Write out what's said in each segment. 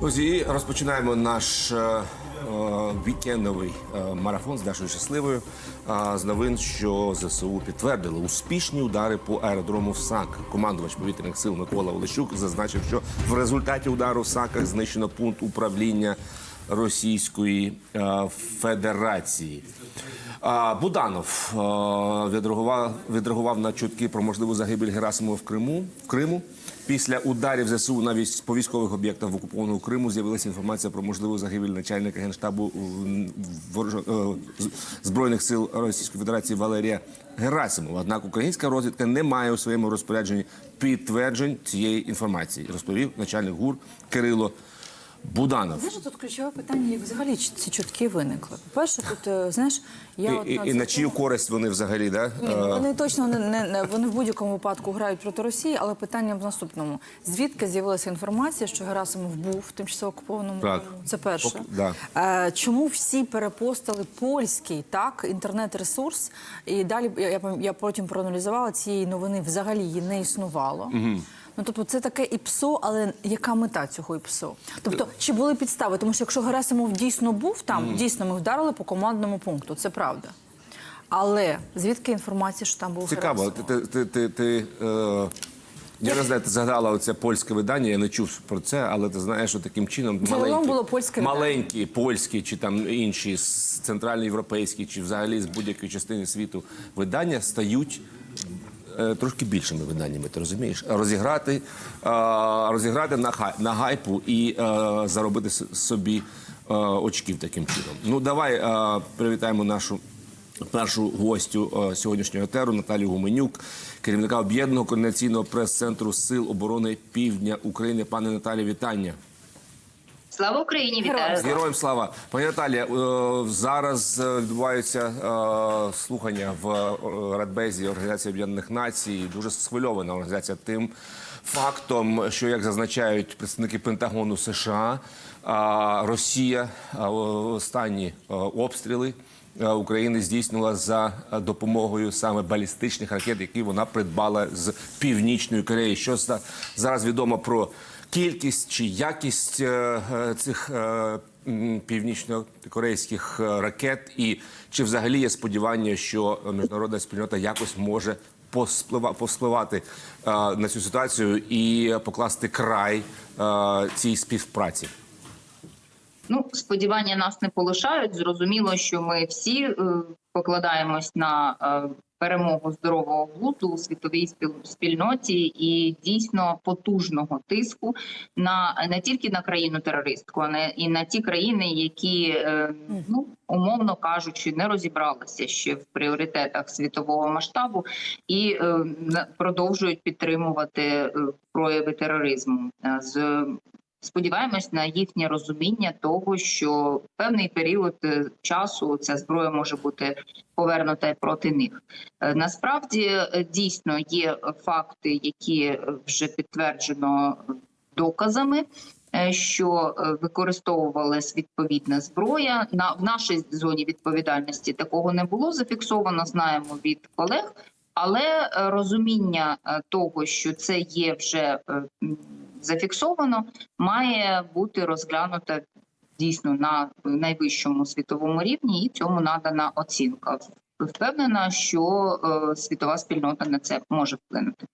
Ось і розпочинаємо наш е, е, вікендовий е, марафон з нашою Щасливою е, з новин, що ЗСУ підтвердили успішні удари по аеродрому в САК. Командувач повітряних сил Микола Олещук зазначив, що в результаті удару в САКах знищено пункт управління Російської е, Федерації. Буданов е, відреагував, відреагував на чутки про можливу загибель Герасимова в Криму. В Криму. Після ударів ЗСУ на військ- по військових об'єктах в окупованому Криму з'явилася інформація про можливу загибель начальника генштабу е, збройних сил Російської Федерації Валерія Герасимова. Однак українська розвідка не має у своєму розпорядженні підтверджень цієї інформації, розповів начальник ГУР Кирило Буданов. Знаєш, тут ключове питання, як взагалі ці чутки виникли. По-перше, тут е, знаєш, я І, от і, і на чию користь вони взагалі да? Ні, ну, вони точно не, не, не вони в будь-якому випадку грають проти Росії, але питання в наступному: звідки з'явилася інформація, що Герасимов був в тимчасово окупованому Так. Криму? Це перше. Поки- да. Е, чому всі перепостили польський так інтернет-ресурс? І далі я, я, потім проаналізувала цієї новини. Взагалі її не існувало. Ну тобто, це таке ІПСО, але яка мета цього ІПСО? Тобто, чи були підстави? Тому що якщо Герасимов дійсно був там, дійсно ми вдарили по командному пункту. Це правда. Але звідки інформація, що там був Цікаво, Герасимов? ти, ти, ти, ти, ти е... Я не знаю, ти згадала оце польське видання, я не чув про це, але ти знаєш, що таким чином Загалом було польське маленькі польські чи там інші з центральноєвропейські, чи взагалі з будь-якої частини світу видання стають трошки більшими виданнями, ти розумієш? Розіграти, е, розіграти на, хай, на гайпу і е, заробити собі е, очків таким чином. Ну, давай е, привітаємо нашу першу гостю е, сьогоднішнього етеру Наталію Гуменюк, керівника об'єднаного координаційного прес-центру Сил оборони Півдня України. Пане Наталі, вітання. Слава Україні! Вітаю! Героям слава. Пані Наталія, е, зараз відбуваються е, слухання в Радбезі Організації Об'єднаних Націй. Дуже схвильована організація тим фактом, що як зазначають представники Пентагону США, е, Росія останні обстріли. України здійснила за допомогою саме балістичних ракет, які вона придбала з північної Кореї. Що зараз відомо про кількість чи якість е, е, цих е, північно-корейських ракет, і чи взагалі є сподівання, що міжнародна спільнота якось може повспливати на цю ситуацію і покласти край цій співпраці? Ну, сподівання нас не полишають. Зрозуміло, що ми всі покладаємось на перемогу здорового глузду у світовій спіл- спільноті і дійсно потужного тиску на не тільки на країну терористку, а не і на ті країни, які е, ну умовно кажучи, не розібралися ще в пріоритетах світового масштабу і е, продовжують підтримувати е, прояви тероризму з Сподіваємось на їхнє розуміння того, що в певний період е, часу ця зброя може бути повернута проти них. Е, Насправді е, дійсно є факти, які вже підтверджено доказами. Що використовувалась відповідна зброя на в нашій зоні відповідальності такого не було зафіксовано. Знаємо від колег, але розуміння того, що це є вже зафіксовано, має бути розглянута дійсно на найвищому світовому рівні, і цьому надана оцінка. Впевнена, що е, світова спільнота на це може вплинути.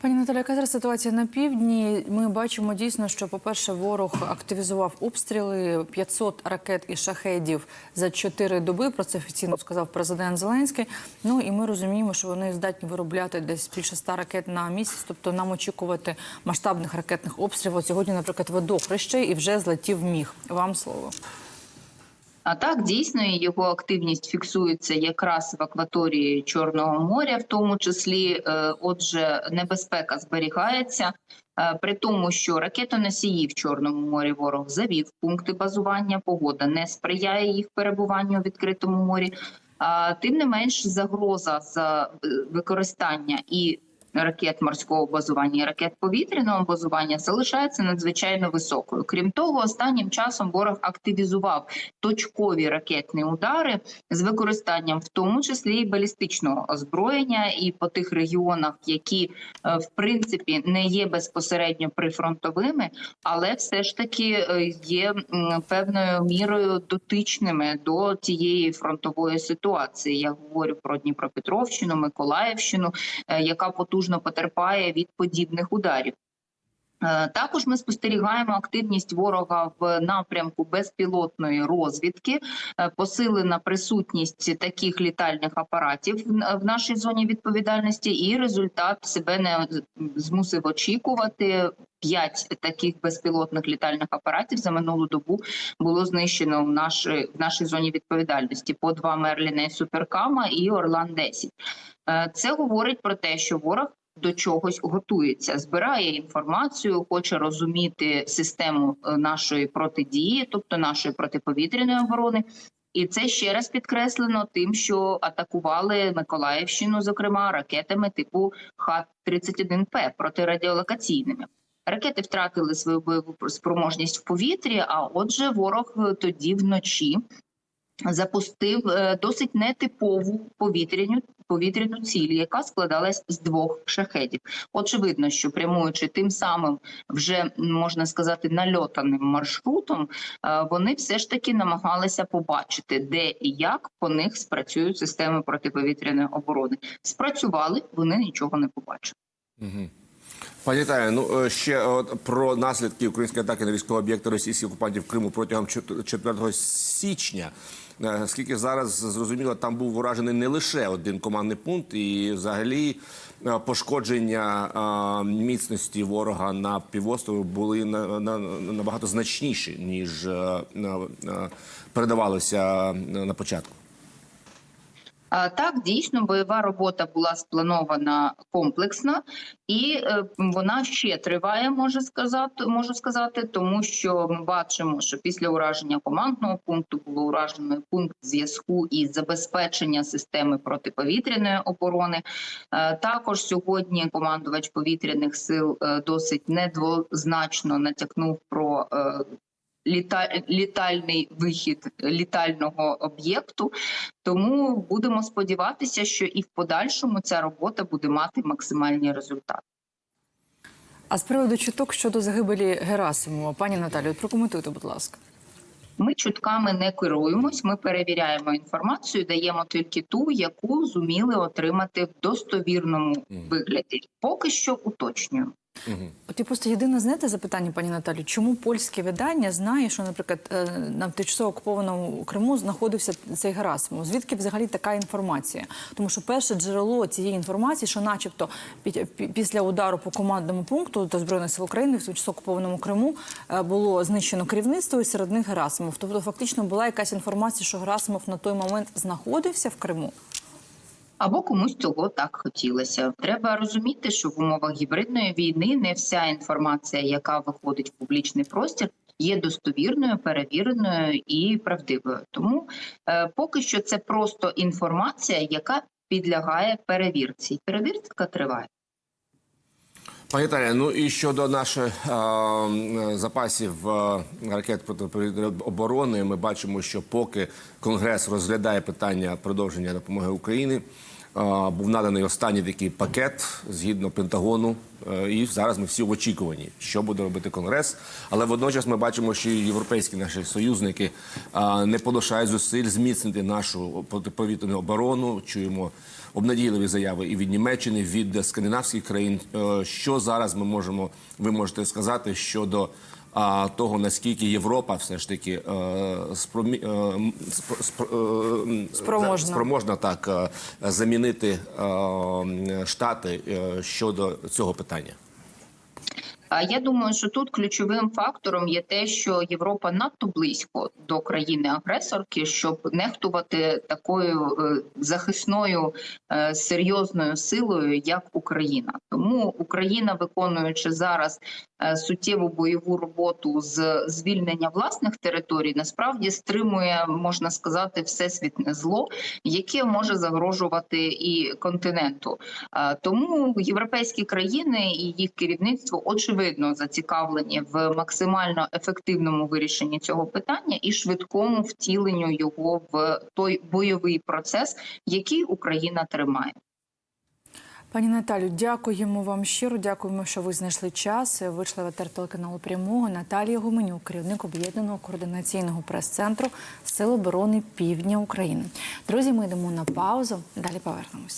Пані Наталя, яка зараз ситуація на півдні? Ми бачимо дійсно, що, по-перше, ворог активізував обстріли 500 ракет і шахедів за 4 доби. Про це офіційно сказав президент Зеленський. Ну і ми розуміємо, що вони здатні виробляти десь більше 100 ракет на місяць. Тобто нам очікувати масштабних ракетних обстрілів. От Сьогодні, наприклад, водохреще і вже злетів міг. Вам слово. А так дійсно його активність фіксується якраз в акваторії Чорного моря, в тому числі. Е, Отже, небезпека зберігається. Е, При тому, що ракетоносії в Чорному морі ворог завів пункти базування, погода не сприяє їх перебуванню у відкритому морі. А тим не менш, загроза за е, використання і ракет морського базування і ракет повітряного базування залишається надзвичайно високою. Крім того, останнім часом ворог активізував точкові ракетні удари з використанням, в тому числі і балістичного озброєння, і по тих регіонах, які е, в принципі не є безпосередньо прифронтовими, але все ж таки е, є певною мірою дотичними до тієї фронтової ситуації. Я говорю про Дніпропетровщину, Миколаївщину, е, яка потужно потерпає від подібних ударів. Е, Також ми спостерігаємо активність ворога в напрямку безпілотної розвідки, Е, посилена присутність таких літальних апаратів в- нашій зоні відповідальності, і результат себе не змусив очікувати. П'ять таких безпілотних літальних апаратів за минулу добу було знищено в нашій в нашій зоні відповідальності по два Мерліна і Суперкама і Орлан 10 Е, Це говорить про те, що ворог до чогось готується, збирає інформацію, хоче розуміти систему е, нашої протидії, тобто нашої протиповітряної оборони. І це ще раз підкреслено тим, що атакували Миколаївщину, зокрема ракетами типу Х-31П протирадіолокаційними. Ракети втратили свою бойову спроможність в повітрі. А отже, ворог е, тоді вночі запустив е, досить нетипову повітряну повітряну ціль, яка складалась з двох шахедів. Очевидно, що прямуючи тим самим, вже можна сказати, нальотаним маршрутом, е, вони все ж таки намагалися побачити, де і як по них спрацюють системи протиповітряної оборони. Спрацювали, вони нічого не побачили. Пані Тая, ну е, ще от про наслідки української атаки на військові об'єкти російських окупантів Криму протягом чот- 4 січня. Е, Скільки зараз зрозуміло, там був уражений не лише один командний пункт, і взагалі е, пошкодження е, міцності ворога на півострові були на, на, набагато значніші ніж передавалося на початку. Так, дійсно, бойова робота була спланована комплексно, і е, вона ще триває, можу сказати, можу сказати, тому що ми бачимо, що після ураження командного пункту було уражено пункт зв'язку і забезпечення системи протиповітряної оборони. Е, Також сьогодні командувач повітряних сил е, досить недвозначно натякнув про. Літа- літальний вихід літального об'єкту. Тому будемо сподіватися, що і в подальшому ця робота буде мати максимальні результати. А з приводу чуток щодо загибелі Герасимова, пані Наталію, от прокоментуйте, будь ласка. Ми чутками не керуємось. Ми перевіряємо інформацію, даємо тільки ту, яку зуміли отримати в достовірному вигляді. Поки що уточнюємо. От і просто єдине знаєте запитання, пані Наталі, чому польське видання знає, що, наприклад, е, на тимчасово окупованому Криму знаходився цей Герасимов? Звідки взагалі така інформація? Тому що перше джерело цієї інформації, що, начебто, пі- пі- після удару по командному пункту до збройних сил України в тимчасово окупованому Криму е, було знищено керівництво і серед них Герасимов. Тобто, фактично була якась інформація, що Герасимов на той момент знаходився в Криму. Або комусь цього так хотілося. Треба розуміти, що в умовах гібридної війни не вся інформація, яка виходить в публічний простір, є достовірною, перевіреною і правдивою. Тому е, поки що це просто інформація, яка підлягає перевірці. Перевірка триває. Пані Таля, ну і щодо наших е, запасів е, ракет оборони, ми бачимо, що поки Конгрес розглядає питання продовження допомоги Україні, був наданий останній такий пакет згідно Пентагону. Е, і зараз ми всі в очікуванні, що буде робити Конгрес. Але водночас ми бачимо, що європейські наші союзники не полишають зусиль зміцнити нашу протиповітряну оборону. Чуємо обнадійливі заяви і від Німеччини, від скандинавських країн. Е, Що зараз ми можемо, ви можете сказати щодо а, того, наскільки Європа все ж таки е, спромі, е, е, Спроможна. спроможна так замінити штати щодо цього питання? Я думаю, що тут ключовим фактором є те, що Європа надто близько до країни-агресорки, щоб нехтувати такою е, захисною е, серйозною силою, як Україна. Тому Україна, виконуючи зараз е, суттєву бойову роботу з звільнення власних територій, насправді стримує, можна сказати, всесвітне зло, яке може загрожувати і континенту. Тому європейські країни і їх керівництво очевидно зацікавлені в максимально ефективному вирішенні цього питання і швидкому втіленню його в той бойовий процес, який Україна тримає. Пані Наталю, дякуємо вам щиро. Дякуємо, що ви знайшли час. Вийшли в етер телеканалу прямого. Наталія Гуменюк, керівник об'єднаного координаційного прес-центру Сил оборони Півдня України. Друзі, ми йдемо на паузу. Далі повернемось.